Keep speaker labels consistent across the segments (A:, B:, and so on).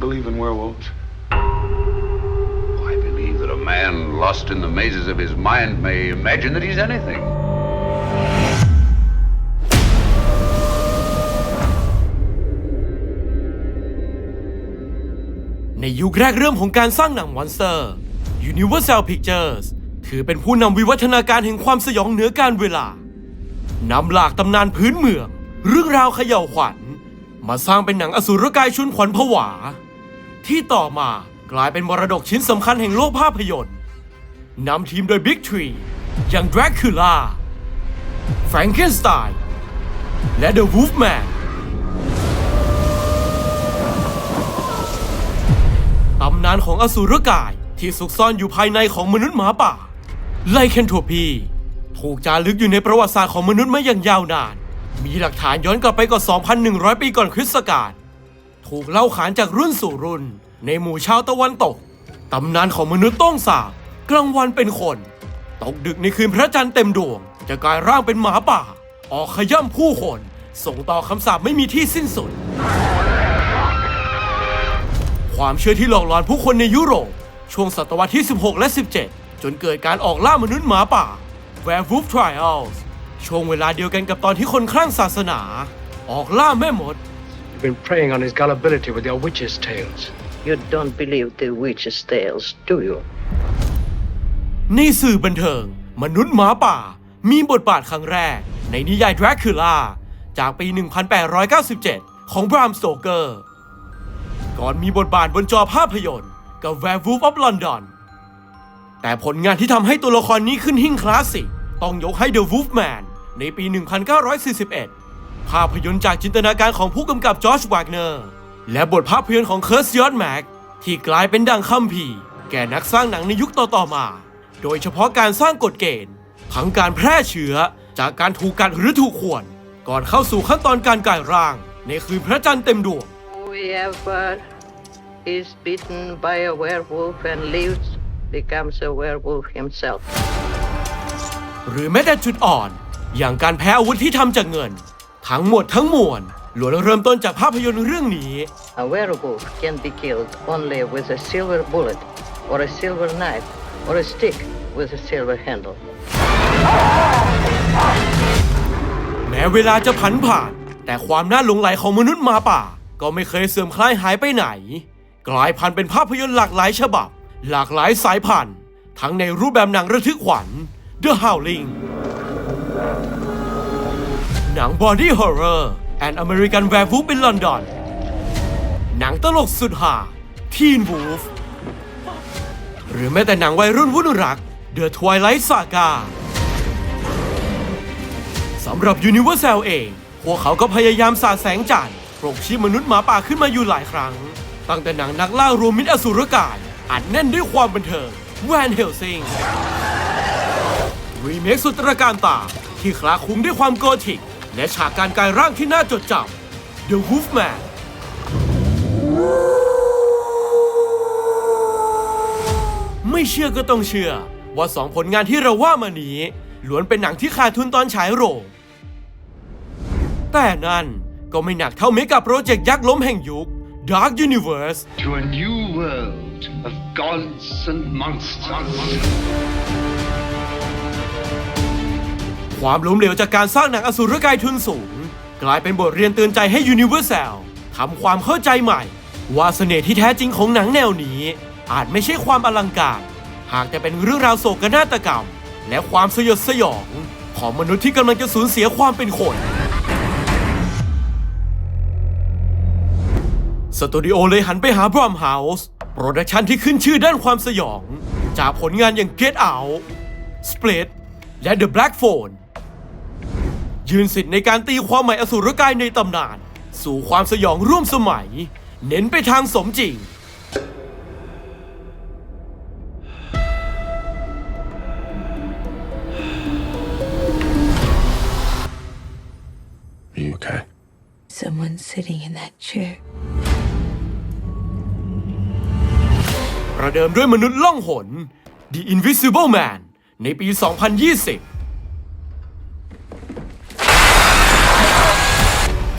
A: Believe in werewolves?
B: I believe that a man lost in the mazes of his mind may imagine that he's anything.
C: ในยุคแรกเริ่มของการสร้างหนังมอนสเตอร์ Universal Pictures ถือเป็นผู้นำวิวัฒนาการแห่งความสยองเหนือการเวลานำหลากตำนานพื้นเมือง เรื่องราวเขย่าวขวัญ มาสร้างเป็นหนังอสูรกายชุนขวัญผวา ที่ต่อมากลายเป็นมรดกชิ้นสำคัญแห่งโลกภาพยนตร์นำทีมโดย Big Tree อย่าง Dracula Frankenstein และ The Wolfman ตำนานของอสูรกายที่ซุกซ่อนอยู่ภายในของมนุษย์หมาป่า ไลเคนโทพีถูกจารึกอยู่ในประวัติศาสตร์ของมนุษย์มาอย่างยาวนาน มีหลักฐานย้อนกลับไปกว่า 2,100 ปีก่อนคริสตกาล ถูกเล่าขานจากรุ่นสู่รุ่น ในหมู่ชาวตะวันตก ตำนานของมนุษย์ต้องสาบกลางวันเป็นคน ตกดึกในคืนพระจันทร์เต็มดวง จะกลายร่างเป็นหมาป่า ออกขย่ำผู้คน ส่งต่อคำสาปไม่มีที่สิ้นสุด ความเชื่อที่หลอกหลอนผู้คนในยุโรป ช่วงศตวรรษที่ 16 และ 17 จนเกิดการออกล่ามนุษย์หมาป่า Werewolf Trials ช่วงเวลาเดียวกันกับตอนที่คนคลั่งศาสนา ออกล่าแม่มด
D: You've been preying on his gullibility with your witches' tales.
E: You don't believe the witches' tales, do you?
C: ในสื่อบันเทิง มนุษย์หมาป่า มีบทบาทครั้งแรก ในนิยาย Dracula จากปี 1897 ของบรามสโตเกอร์ ก่อนมีบทบาทบนจอภาพยนตร์กับ Werewolf of London แต่ผลงานที่ทำให้ตัวละครนี้ขึ้นหิ้งคลาสสิกต้องยกให้ The Wolfman ในปี 1941 ภาพยนตร์จากจินตนาการของผู้กำกับจอร์จวากเนอร์ และบทภาพยนตร์ของเคิร์สยอดแม็กที่กลายเป็นดังคัมภีร์แก่นักสร้างหนังในยุคต่อๆมา โดยเฉพาะการสร้างกฎเกณฑ์ ทั้งการแพร่เชื้อจากการถูกกัดหรือถูกข่วน ก่อนเข้าสู่ขั้นตอนการกลายร่าง ในคืนพระจันทร์เต็มดวง
E: Whoever is bitten by a werewolf and lives becomes a werewolf himself.
C: หรือแม้แต่จุดอ่อน อย่างการแพ้อาวุธที่ทำจากเงิน ทั้งหมดทั้งมวลล้วนเริ่มต้นจากภาพยนตร์เรื่องนี้
E: A werewolf can be killed only with a silver bullet, or a silver knife, or a stick with a silver handle.
C: แม้เวลาจะผันผ่าน แต่ความน่าหลงไหลของมนุษย์หมาป่า ก็ไม่เคยเสื่อมคลายหายไปไหน กลายพันธุ์เป็นภาพยนตร์หลากหลายฉบับ หลากหลายสายพันธุ์ ทั้งในรูปแบบหนังระทึกขวัญ The Howling หนัง Body Horror and American Werewolf in London หนังตลกสุดหา Teen Wolf หรือแม้แต่หนังวัยรุ่นวุ่นรัก The Twilight Saga สำหรับ Universal เอง พวกเขาก็พยายามสาดแสงจันทร์ปลุกชีพมนุษย์หมาป่าขึ้นมาอยู่หลายครั้ง ตั้งแต่หนังนักล่ารวมมิตรอสูรกายอัดแน่นด้วยความบันเทิงแวนเฮลซิงรีเมคสุดตระการตาที่คลาคุ้งด้วยความโกธิก และฉากการกายร่างที่น่าจดจำ The Wolfman ไม่เชื่อก็ต้องเชื่อ ว่าสองผลงานที่เราว่ามานี้ล้วนเป็นหนังที่ขาดทุนตอนฉายโรง แต่นั่นก็ไม่หนักเท่าเมกะโปรเจกต์ยักษ์ล้มแห่งยุค Dark Universe
A: To a new world of gods and monsters.
C: ความล้มเหลวจากการสร้างหนังอสูรกายทุนสูง กลายเป็นบทเรียนเตือนใจให้ Universal ทำความเข้าใจใหม่ ว่าเสน่ห์ที่แท้จริงของหนังแนวนี้ อาจไม่ใช่ความอลังการ หากแต่เป็นเรื่องราวโศกนาฏกรรม และความสยดสยอง ของมนุษย์ที่กำลังจะสูญเสียความเป็นคนสตูดิโอเลยหันไปหาบรอมเฮาส์โปรดักชันที่ขึ้นชื่อด้านความสยอง จากผลงานอย่าง Get Out Split และ The Black Phone ยืนสิทธิ์ในการตีความหมายอสูรกายในตำนาน สู่ความสยองร่วมสมัย เน้นไปทางสมจริง
A: Are you okay?
F: Someone sitting in that chair.
C: ประเดิมด้วยมนุษย์ล่องหน The Invisible Man ในปี 2020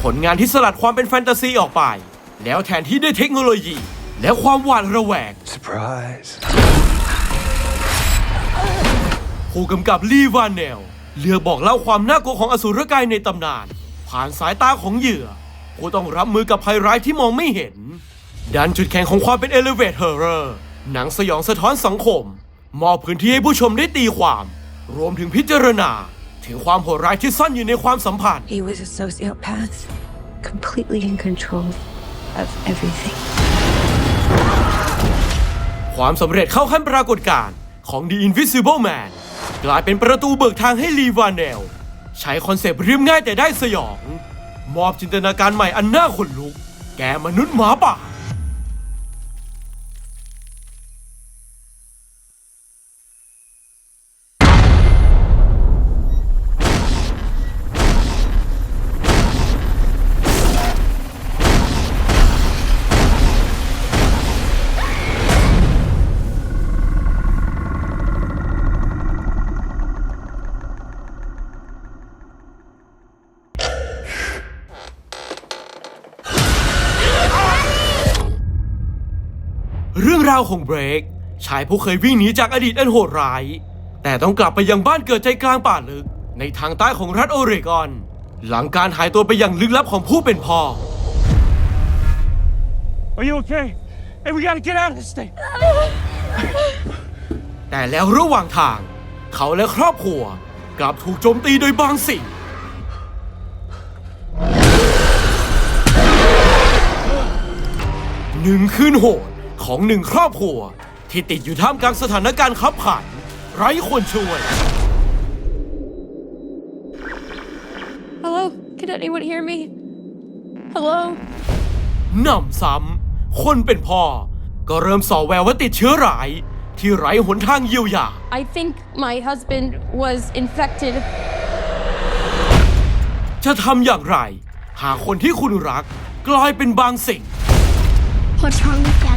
C: ผลงานที่สลัดความเป็นแฟนตาซีออกไป แล้วแทนที่ด้วยเทคโนโลยี และความหวาดระแวง
G: Surprise.
C: ผู้กำกับลีวานเนลเลือกบอกเล่าความน่ากลัวของอสุรกายในตำนาน ผ่านสายตาของเหยื่อ ผู้ต้องรับมือกับภัยร้ายที่มองไม่เห็น ดันจุดแข็งของความเป็น Elevate Horror หนังสยองสะท้อนสังคม มอบพื้นที่ให้ผู้ชมได้ตีความ รวมถึงพิจารณา ถึงความโหดร้ายที่ซ่อนอยู่ในความสัมพันธ์
F: He was a sociopath, completely in control of everything.
C: ความสำเร็จเข้าขั้นปรากฏการณ์ของ The Invisible Man กลายเป็นประตูเบิกทางให้ลีวานเนล ใช้คอนเซปต์เรียบง่ายแต่ได้สยอง มอบจินตนาการใหม่อันน่าขนลุก แก่มนุษย์หมาป่า เรื่องราวของเบรกชายผู้เคยวิ่งหนีจากอดีตอันโหดร้าย แต่ต้องกลับไปยังบ้านเกิดใจกลางป่าลึก ในทางใต้ของรัฐโอเรกอน หลังการหายตัวไปอย่างลึกลับของผู้เป็นพ่อ
H: Are you okay? Hey, we gotta get out of this thing.
C: แต่แล้วระหว่างทาง เขาและครอบครัว กลับถูกโจมตีโดยบางสิ่ง หนึ่งคืนโหด ของหนึ่งครอบครัว ที่ติดอยู่ท่ามกลางสถานการณ์ขับขัน ไร้คนช่วย
I: Hello? Can anyone hear me? Hello?
C: หนำซ้ำคนเป็นพ่อ ก็เริ่มส่อแววว่าติดเชื้อร้าย ที่ไร้หนทางเยียวยา
I: I think my husband was infected.
C: จะทำอย่างไร หากคนที่คุณรักกลายเป็นบางสิ่ง
I: What's wrong with Daddy?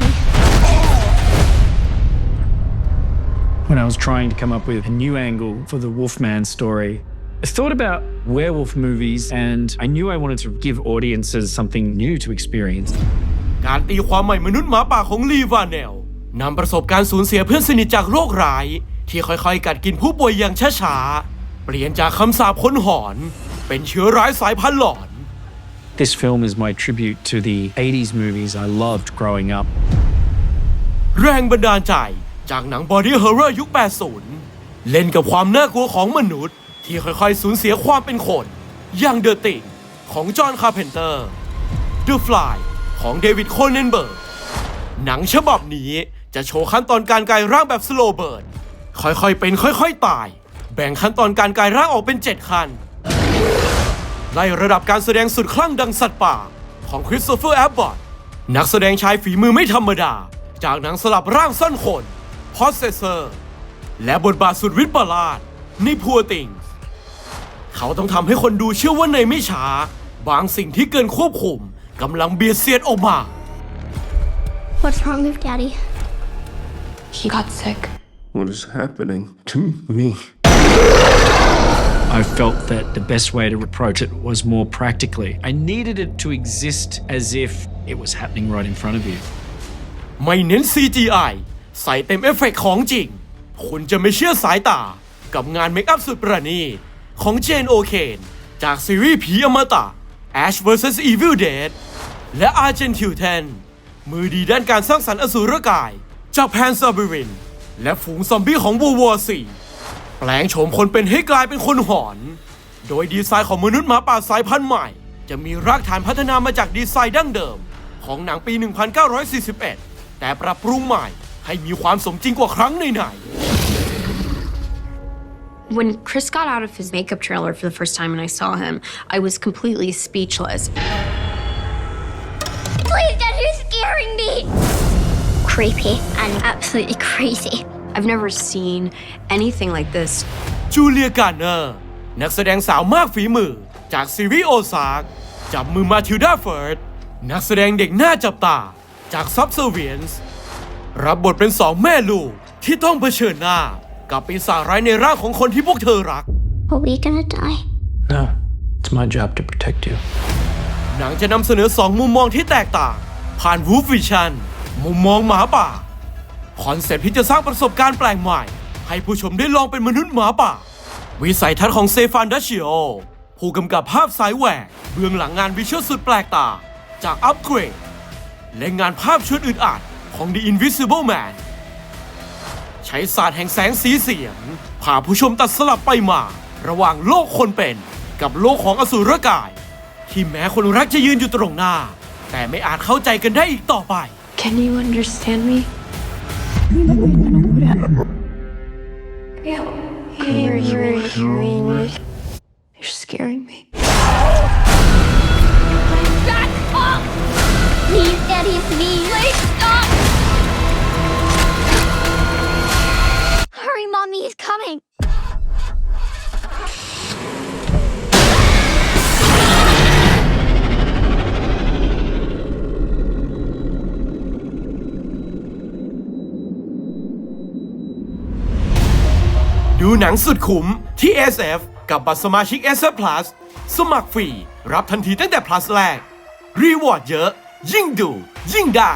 H: When I was trying to come up with a new angle for the Wolfman story, I thought about werewolf movies and I knew I wanted to give audiences something new to experience.
C: การตีความใหม่มนุษย์หมาป่าของลีวานเนลนำประสบการณ์สูญเสียเพื่อนสนิทจากโรคร้าย ที่ค่อยๆ กัดกินผู้ป่วยอย่างช้าๆ เปลี่ยนจากคำสาปค้นหอน เป็นเชื้อร้ายสายพันธุ์หลอน
H: This film is my tribute to the 80s movies I loved growing up.
C: แรงบันดาลใจ จากหนังบอดี้ h o r ร o r ยุค 80 เล่นกับความน่ากลัวของมนุษย์ ที่ค่อยๆ สูญเสียความเป็นคน อย่างเดอะติงของจอห์นคาร์เพนเตอร์ The Fly ของเดวิดโคเนนเบิร์ก หนังฉบับนี้จะโชว์ขั้นตอนการกลายร่างแบบสโลเบิร์นค่อยๆ เป็นค่อยๆ ตาย แบ่งขั้นตอนการกลายร่างออกเป็น 7 ขั้น ไล่ระดับการแสดงสุดคลั่งดังสัตว์ป่า ของคริสโตเฟอร์แอบบอตนักแสดงชายฝีมือไม่ธรรมดา จากหนังสลับร่างซ่อนคน Possessor และบทบาทสุดวิปลาสใน Poor Things เขาต้องทำให้คนดูเชื่อว่าในไม่ช้า บางสิ่งที่เกินควบคุมกำลังเบียดเสียดออกมา
I: What's wrong with Daddy?
F: He got sick.
G: What is happening to me?
H: I felt that the best way to approach it was more practically. I needed it to exist as if it was happening right in front of you.
C: ไม่เน้น CGI ใส่เต็มเอฟเฟกต์ของจริง คุณจะไม่เชื่อสายตา กับงานเมคอัพสุดประณีตของเจนโอเคนจากซีรีส์ผีอมตะ Ash vs Evil Dead และอาร์เจนทิวเทนมือดีด้านการสร้างสรรค์อสูรกาย จากแพนซาบิริน และฝูงซอมบี้ของวูวอร์ซีแปลงโฉมคนเป็นให้กลายเป็นคนหอน โดยดีไซน์ของมนุษย์หมาป่าสายพันธุ์ใหม่ จะมีรากฐานพัฒนามาจากดีไซน์ดั้งเดิม ของหนังปี 1941 แต่ปรับปรุงใหม่ ให้มีความสมจริงกว่าครั้งไหนๆ
J: When Chris got out of his makeup trailer for the first time and I saw him, I was completely speechless.
I: Please, Dad, you're scaring me! Creepy and absolutely crazy.
J: I've never seen anything like this.
C: จูเลียการ์เนอร์นักแสดงสาวมากฝีมือ จากซีรีส์โอซากจับมือมาทิลดาเฟิร์ดนักแสดงเด็กหน้าจับตา จากซับเซเวียนส์ รับบทเป็นสองแม่ลูกที่ต้องเผชิญหน้า กับปีศาจร้ายในร่างของคนที่พวกเธอรัก
I: Are we gonna die?
G: No, it's my job to protect you.
C: หนังจะนำเสนอสองมุมมองที่แตกต่าง ผ่านวูฟวิชั่นมุมมองหมาป่า คอนเซ็ปต์ที่จะสร้างประสบการณ์แปลกใหม่ ให้ผู้ชมได้ลองเป็นมนุษย์หมาป่า วิสัยทัศน์ของเซฟานดัชชิโอ ผู้กำกับภาพสายแหวก เบื้องหลังงานวิชวลสุดแปลกตา จากอัปเกรด และงานภาพชุดอึดอัด ของ The Invisible Man ใช้ศาสตร์แห่งแสงสีเสียงพาผู้ชมตัดสลับไปมา ระหว่างโลกคนเป็นกับโลกของอสูรกาย ที่แม้คนรักจะยืนอยู่ตรงหน้า แต่ไม่อาจเข้าใจกันได้อีกต่อไป
F: Can you understand me? Yeah. You're, you're hearing me. You're scaring me.
C: ดูหนังสุดคุ้มที่ SF กับบัตรสมาชิก SF Plus สมัครฟรี รับทันทีตั้งแต่ Plus แรก รีวอร์ดเยอะ ยิ่งดู ยิ่งได้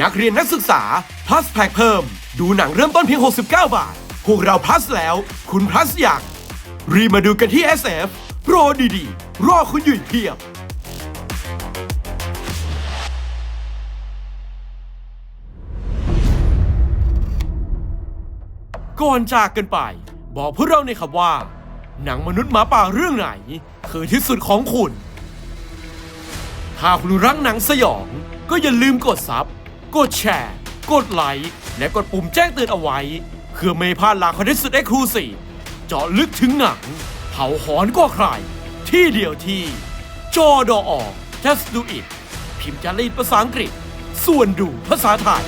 C: นักเรียนนักศึกษา Plus แพ็กเพิ่ม ดูหนังเริ่มต้นเพียง 69 บาท พวกเรา Plus แล้ว คุณ Plus อยากรีมาดูกันที่ SF โปรดีๆ รอคุณอยู่เพียบก่อนจากกันไป บอกพวกเราในอยครับว่า หนังมนุษย์หมาป่าเรื่องไหน คือที่สุดของคุณ ถ้าคุณรักหนังสยอง ก็อย่าลืมกดซับกดแชร์ กดไลค์ และกดปุ่มแจ้งเตือนเอาไว้ เพื่อไม่พลาดหลักคอนเทนต์สุดเอ็กซ์คลูซีฟเจาะลึกถึงหนัง เผาหอนกว่าใคร ที่เดียวที่ จอดออ just do it พิมพ์จารีตภาษาอังกฤษ ส่วนดูภาษาไทย